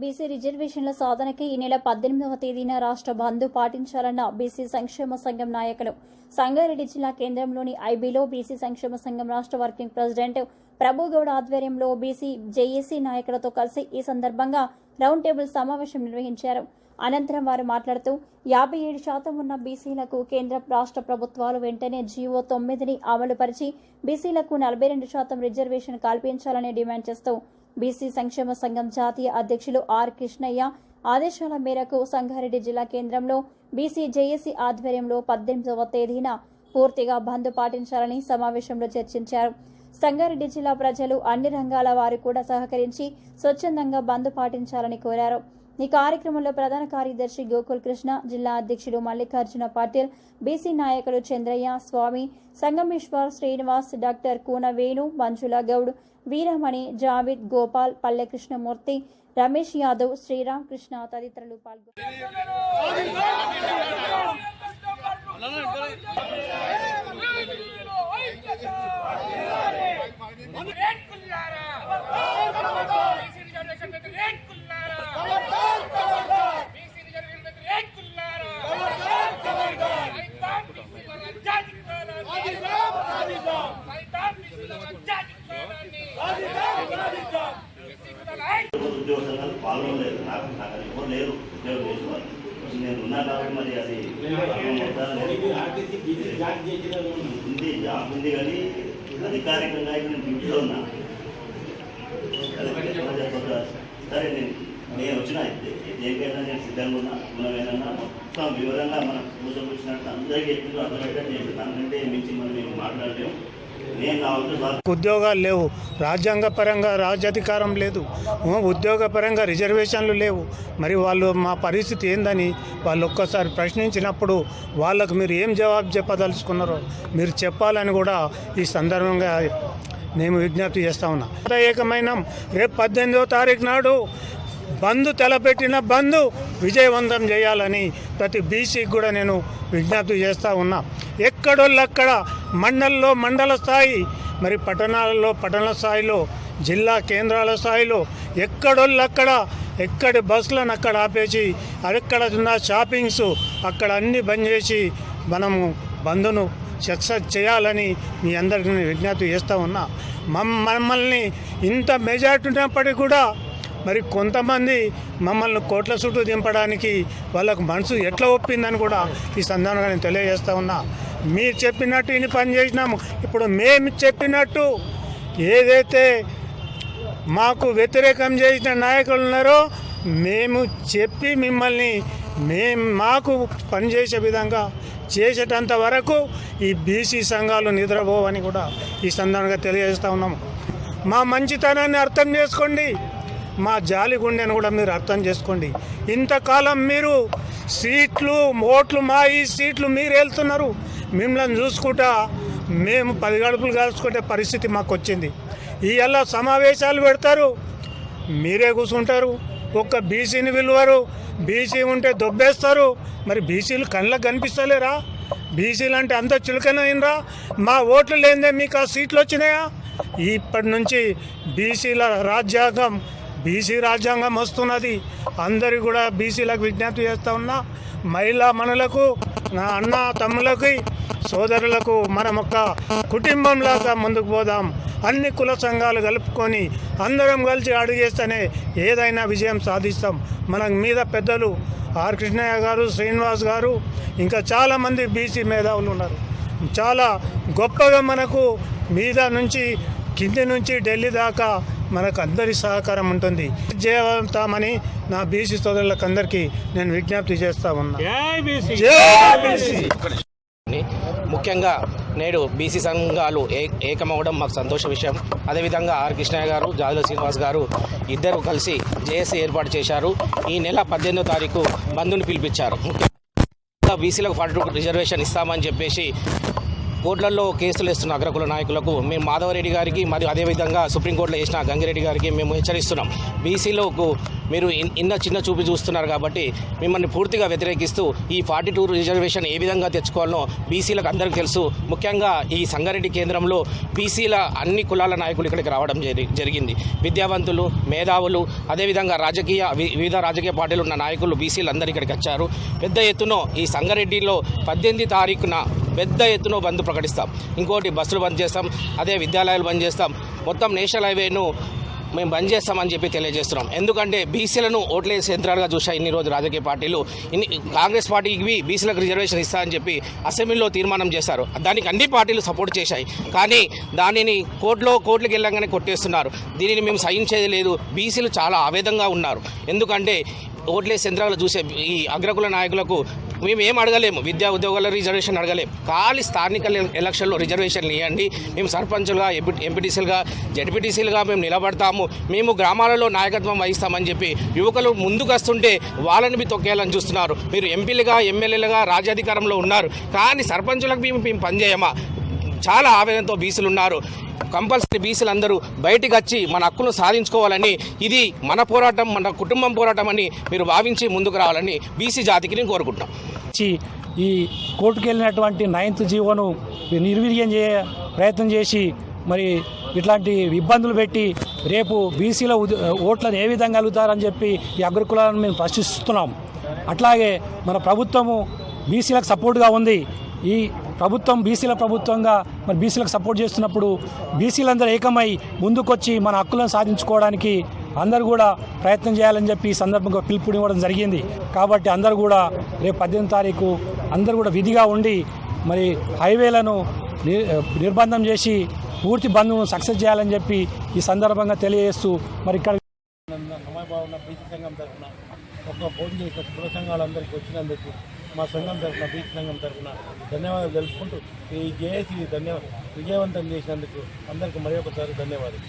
BC రిజర్వేషన్ల సాధనకి ఈ నెల పద్దెనిమిదవ తేదీన రాష్ట్ర బంద్ పాటించాలన్న బీసీ సంక్షేమ సంఘం నాయకులు సంగారెడ్డి జిల్లా కేంద్రంలోని ఐబీలో బీసీ సంక్షేమ సంఘం రాష్ట్ర వర్కింగ్ ప్రెసిడెంట్ ప్రభుగౌడ్ ఆధ్వర్యంలో బీసీ జేఏసీ నాయకులతో కలిసి ఈ సందర్భంగా రౌండ్ టేబుల్ సమావేశం నిర్వహించారు. అనంతరం వారు మాట్లాడుతూ యాభై ఏడు శాతం ఉన్న బీసీలకు కేంద్ర రాష్ట్ర ప్రభుత్వాలు వెంటనే జీవో తొమ్మిదిని అమలుపరిచి బీసీలకు నలభై రెండు శాతం రిజర్వేషన్ కల్పించాలని డిమాండ్ చేస్తూ బీసీ సంక్షేమ సంఘం జాతీయ అధ్యక్షులు ఆర్ కృష్ణయ్య ఆదేశాల మేరకు సంగారెడ్డి జిల్లా కేంద్రంలో బీసీ జేఏసీ ఆధ్వర్యంలో పద్దెనిమిదవ తేదీన పూర్తిగా బంద్ పాటించాలని సమావేశంలో చర్చించారు. సంగారెడ్డి జిల్లా ప్రజలు అన్ని రంగాల వారు కూడా సహకరించి స్వచ్ఛందంగా బంద్ పాటించాలని కోరారు. ఈ కార్యక్రమంలో ప్రధాన కార్యదర్శి గోకుల్ కృష్ణ జిల్లా అధ్యక్షుడు మల్లికార్జున పాటిల్ బీసీ నాయకులు చంద్రయ్య స్వామి సంగమేశ్వర్ శ్రీనివాస్ డాక్టర్ కూన వేణు మంజుల గౌడ్ వీరమణి జావిద్ గోపాల్ పల్లె కృష్ణమూర్తి రమేష్ యాదవ్ శ్రీరామ్ కృష్ణ తదితరులు పాల్గొన్నారు ఉన్నా కాబట్టి మరి అది ఉంది జాబ్ ఉంది కానీ అధికారికంగా ఇక్కడ డ్యూటీలో ఉన్నా. సరే నేను నేను వచ్చిన దేనికైనా నేను సిద్ధంగా ఉన్నా గుణమేనన్నా మొత్తం వివరంగా మనం కూర్చోబుచ్చినట్టు అందరికీ చెప్పిందో అర్థమయ్యేటట్టు నేను దానికంటే మించి మనం మేము మాట్లాడలేము. ఉద్యోగాలు లేవు. రాజ్యాంగ పరంగా రాజ్యాధికారం లేదు. ఉద్యోగపరంగా ఉద్యోగ పరంగా రిజర్వేషన్లు లేవు. మరి వాళ్ళు మా పరిస్థితి ఏందని వాళ్ళు ఒక్కసారి ప్రశ్నించినప్పుడు వాళ్ళకు మీరు ఏం జవాబు చెప్పదలుచుకున్నారో మీరు చెప్పాలని కూడా ఈ సందర్భంగా మేము విజ్ఞప్తి చేస్తా ఉన్నాం. ఏకమైన రేపు పద్దెనిమిదో తారీఖు నాడు బంధు తలపెట్టిన బంధు విజయవంతం చేయాలని ప్రతి బీసీకి కూడా నేను విజ్ఞప్తి చేస్తూ ఉన్నా. ఎక్కడోళ్ళక్కడ మండల్లో మండల స్థాయి. మరి పట్టణాలలో పట్టణ స్థాయిలో జిల్లా కేంద్రాల స్థాయిలో ఎక్కడోళ్ళక్కడ ఎక్కడి బస్సులను అక్కడ ఆపేసి అక్కడ ఉన్న షాపింగ్స్ అక్కడ అన్నీ బంద్ చేసి మనము బంధును సక్సెస్ చేయాలని మీ అందరికీ నేను విజ్ఞప్తి చేస్తూ ఉన్నా. మమ్ మమ్మల్ని ఇంత మెజార్టీ ఉన్నప్పటికీ కూడా మరి కొంతమంది మమ్మల్ని కోట్ల చుట్టూ దింపడానికి వాళ్ళకు మనసు ఎట్లా ఒప్పిందని కూడా ఈ సందర్భంగా నేను తెలియజేస్తా ఉన్నా. మీరు చెప్పినట్టు ఇన్ని పని చేసినాము. ఇప్పుడు మేము చెప్పినట్టు ఏదైతే మాకు వ్యతిరేకం చేసిన నాయకులు ఉన్నారో మేము చెప్పి మిమ్మల్ని మేము మాకు పనిచేసే విధంగా చేసేటంత వరకు ఈ బీసీ సంఘాలు నిద్రపోవని కూడా ఈ సందర్భంగా తెలియజేస్తూ ఉన్నాము. మా మంచితనాన్ని అర్థం చేసుకోండి. మా జాలి గుండెను కూడా మీరు అర్థం చేసుకోండి. ఇంతకాలం మీరు సీట్లు ఓట్లు మా ఈ సీట్లు మీరు వెళ్తున్నారు. మిమ్మల్ని చూసుకుంటా మేము పది గడుపులు కాల్చుకునే పరిస్థితి మాకు వచ్చింది ఇవాళ సమావేశాలు పెడతారు మీరే కూర్చుంటారు ఒక్క బీసీని విలువరు బీసీ ఉంటే దొబ్బేస్తారు. మరి బీసీలు కళ్ళకు కనిపిస్తలేరా? బీసీలు అంటే అంత చులకనైనరా మా ఓట్లు లేదే మీకు ఆ సీట్లు వచ్చినాయా ఇప్పటి నుంచి బీసీల రాజ్యాంగం బీసీ రాజ్యాంగం వస్తున్నది. అందరి కూడా బీసీలకు విజ్ఞప్తి చేస్తూ ఉన్నా మహిళా మనులకు నా అన్న తమ్ములకి సోదరులకు మనం ఒక కుటుంబంలాగా ముందుకు పోదాం. అన్ని కుల సంఘాలు కలుపుకొని అందరం కలిసి అడుగేస్తేనే ఏదైనా విజయం సాధిస్తాం. మన మీద పెద్దలు ఆర్ కృష్ణయ్య గారు శ్రీనివాస్ గారు ఇంకా చాలామంది బీసీ మేధావులు ఉన్నారు. చాలా గొప్పగా మనకు మీద నుంచి కింది నుంచి ఢిల్లీ దాకా మనకు అందరి సహకారం ఉంటుంది. జయవంతామని నా బీసీ సోదరులకు అందరికీ నేను విజ్ఞప్తి చేస్తా ఉన్నా. ముఖ్యంగా నేడు బీసీ సంఘాలు ఏ ఏకమవడం మాకు సంతోష విషయం. అదేవిధంగా ఆర్ కృష్ణయ్య గారు జాదుల శ్రీనివాస్ గారు ఇద్దరు కలిసి జేఏసీ ఏర్పాటు చేశారు. ఈ నెల పద్దెనిమిదో తారీఖు బంధుని పిలిపించారు. బీసీలకు ఫార్టీ రిజర్వేషన్ ఇస్తామని చెప్పేసి కోర్టులలో కేసులు వేస్తున్న అగ్రకుల నాయకులకు మేము మాధవరెడ్డి గారికి మరియు అదేవిధంగా సుప్రీంకోర్టులో వేసిన గంగిరెడ్డి గారికి మేము హెచ్చరిస్తున్నాం. బీసీలకు మీరు ఇన్- ఇన్న చిన్న చూపు చూస్తున్నారు కాబట్టి మిమ్మల్ని పూర్తిగా వ్యతిరేకిస్తూ ఈ ఫార్టీ టూ రిజర్వేషన్ ఏ విధంగా తెచ్చుకోవాలనో బీసీలకు అందరికీ తెలుసు. ముఖ్యంగా ఈ సంగారెడ్డి కేంద్రంలో బీసీల అన్ని కులాల నాయకులు ఇక్కడికి రావడం జరిగింది. విద్యావంతులు మేధావులు అదేవిధంగా రాజకీయ వి- వివిధ రాజకీయ పార్టీలు ఉన్న నాయకులు బీసీలు అందరూ ఇక్కడికి వచ్చారు. పెద్ద ఎత్తున ఈ సంగారెడ్డిలో పద్దెనిమిది తారీఖున పెద్ద ఎత్తున బంద్ ప్రకటిస్తాం. ఇంకోటి బస్సులు బంద్ చేస్తాం. అదే విద్యాలయాలు బంద్ చేస్తాం. మొత్తం నేషనల్ హైవేను మేము బంద్ చేస్తామని చెప్పి తెలియజేస్తున్నాం. ఎందుకంటే బీసీలను ఓట్లేసే యంత్రాలుగా చూసా ఇన్ని రోజు రాజకీయ పార్టీలు. ఇన్ని కాంగ్రెస్ పార్టీకి బీసీలకు రిజర్వేషన్ ఇస్తా అని చెప్పి అసెంబ్లీలో తీర్మానం చేశారు. దానికి అన్ని పార్టీలు సపోర్ట్ చేశాయి. కానీ దానిని కోర్టులో కోర్టులకు వెళ్ళంగానే కొట్టేస్తున్నారు. దీనిని మేము సహించేది లేదు. బీసీలు చాలా ఆవేదంగా ఉన్నారు. ఎందుకంటే ఓట్లేసి యంత్రాలు చూసే ఈ అగ్రకుల నాయకులకు మేము ఏం అడగలేము. విద్యా ఉద్యోగాల రిజర్వేషన్ అడగలేము. ఖాళీ స్థానిక ఎలక్షన్లు ఎలక్షన్లో రిజర్వేషన్లు ఇవ్వండి. మేము సర్పంచులుగా ఎంపీ ఎంపీటీసీలుగా జడ్పీటీసీలుగా మేము నిలబడతాము. మేము గ్రామాలలో నాయకత్వం వహిస్తామని చెప్పి యువకులు ముందుకు వస్తుంటే వాళ్ళని మీ తొక్కేయాలని చూస్తున్నారు. మీరు ఎంపీలుగా ఎమ్మెల్యేలుగా రాజ్యాధికారంలో ఉన్నారు. కానీ సర్పంచులకు మేము మేము పనిచేయమా చాలా ఆవేదనతో బీసీలు ఉన్నారు కంపల్సరీ బీసీలు అందరూ బయటికి వచ్చి మన హక్కును సాధించుకోవాలని ఇది మన పోరాటం మన కుటుంబం పోరాటం అని మీరు భావించి ముందుకు రావాలని బీసీ జాతికి నేను కోరుకుంటాం ఈ కోర్టుకు వెళ్ళినటువంటి నైన్త్ జీవోను నిర్వీర్యం చేయ ప్రయత్నం చేసి మరి ఇట్లాంటి ఇబ్బందులు పెట్టి రేపు బీసీల ఓట్లను ఏ విధంగా కలుగుతారని చెప్పి ఈ అగ్రకులాలను మేము ప్రశ్నిస్తున్నాం. అట్లాగే మన ప్రభుత్వము బీసీలకు సపోర్ట్గా ఉంది. ఈ ప్రభుత్వం బీసీల ప్రభుత్వంగా మరి బీసీలకు సపోర్ట్ చేస్తున్నప్పుడు బీసీలందరూ ఏకమై ముందుకొచ్చి మన హక్కులను సాధించుకోవడానికి అందరూ కూడా ప్రయత్నం చేయాలని చెప్పి ఈ సందర్భంగా పిలుపునివ్వడం జరిగింది. కాబట్టి అందరూ కూడా రేపు పద్దెనిమిది తారీఖు అందరూ కూడా విధిగా ఉండి మరి హైవేలను ని- నిర్బంధం చేసి పూర్తి బంధువును సక్సెస్ చేయాలని చెప్పి ఈ సందర్భంగా తెలియజేస్తూ మరి ఇక్కడ సమయభావన బీసీ సంఘం తరఫున ఒక ఫోన్ చేసిన కుల సంఘాలందరికీ వచ్చినందుకు మా సంఘం తరఫున బీచ్ సంఘం తరఫున ధన్యవాదాలు తెలుపుకుంటూ ఈ జేఏసీ ధన్యవాద విజయవంతం చేసినందుకు అందరికీ మరి ఒకసారి ధన్యవాదాలు.